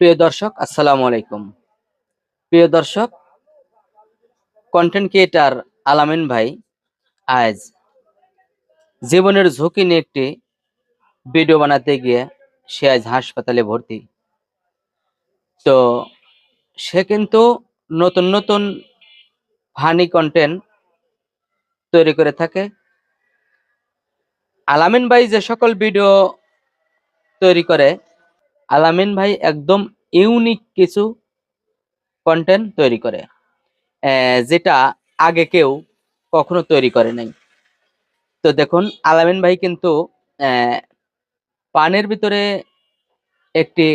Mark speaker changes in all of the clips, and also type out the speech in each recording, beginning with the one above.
Speaker 1: প্রিয় দর্শক, আসসালামু আলাইকুম। প্রিয় দর্শক কন্টেন্ট ক্রিয়েটার আলামিন ভাই আজ জীবনের ঝুঁকি নিয়ে একটি ভিডিও বানাতে গিয়ে সে আজ হাসপাতালে ভর্তি। তো সে কিন্তু নতুন নতুন ফানি কন্টেন্ট তৈরি করে থাকে। আলামিন ভাই যে সকল ভিডিও তৈরি করে আলামিন ভাই একদম ইউনিক কিছু কন্টেন্ট তৈরি করে যেটা আগে কেউ কখনো তৈরি করে নাই। তো দেখুন, আলামিন ভাই কিন্তু পানের ভিতরে একটি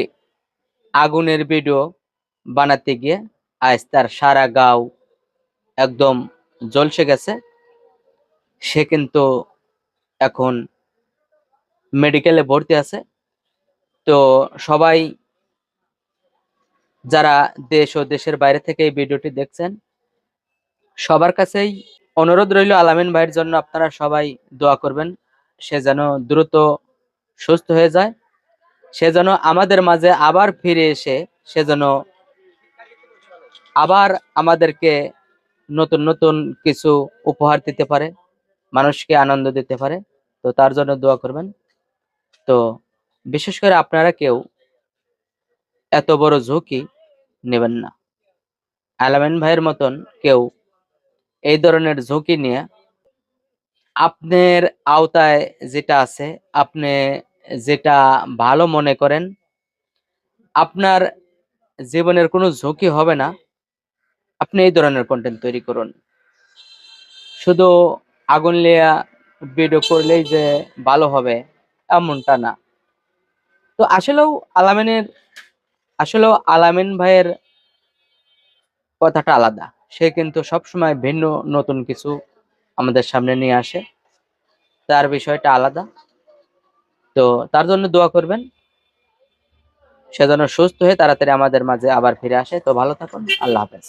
Speaker 1: আগুনের ভিডিও বানাতে গিয়ে আজ তার সারা গাও একদম জলসে গেছে। সে কিন্তু এখন মেডিকেলে ভর্তি আছে। তো সবাই যারা দেশ ও দেশের বাইরে থেকে এই ভিডিওটি দেখছেন, সবার কাছেই অনুরোধ রইল আলামিন ভাইয়ের জন্য আপনারা সবাই দোয়া করবেন, সে যেন দ্রুত সুস্থ হয়ে যায়, সে যেন আমাদের মাঝে আবার ফিরে এসে, সে যেন আবার আমাদেরকে নতুন নতুন কিছু উপহার দিতে পারে, মানুষকে আনন্দ দিতে পারে, তো তার জন্য দোয়া করবেন। তো বিশেষ করে আপনারা কেউ এত বড় ঝুঁকি নেবেন না। আলামিন ভাইয়ের মতন কেউ এই ধরনের ঝুঁকি নিয়ে আপনার আওতায় যেটা আছে, আপনি যেটা ভালো মনে করেন, আপনার জীবনের কোনো ঝুঁকি হবে না, আপনি এই ধরনের কন্টেন্ট তৈরি করুন। শুধু আগুন লিয়া ভিডিও করলেই যে ভালো হবে, এমনটা না। তো আসলেও আলামিনের, আসলেও আলামিন ভাইয়ের কথাটা আলাদা। সে কিন্তু সবসময় ভিন্ন, নতুন কিছু আমাদের সামনে নিয়ে আসে। তার বিষয়টা আলাদা। তো তার জন্য দোয়া করবেন। সে যেন সুস্থ হয়ে তাড়াতাড়ি আমাদের মাঝে আবার ফিরে আসে। তো ভালো থাকুন। আল্লাহ হাফেজ।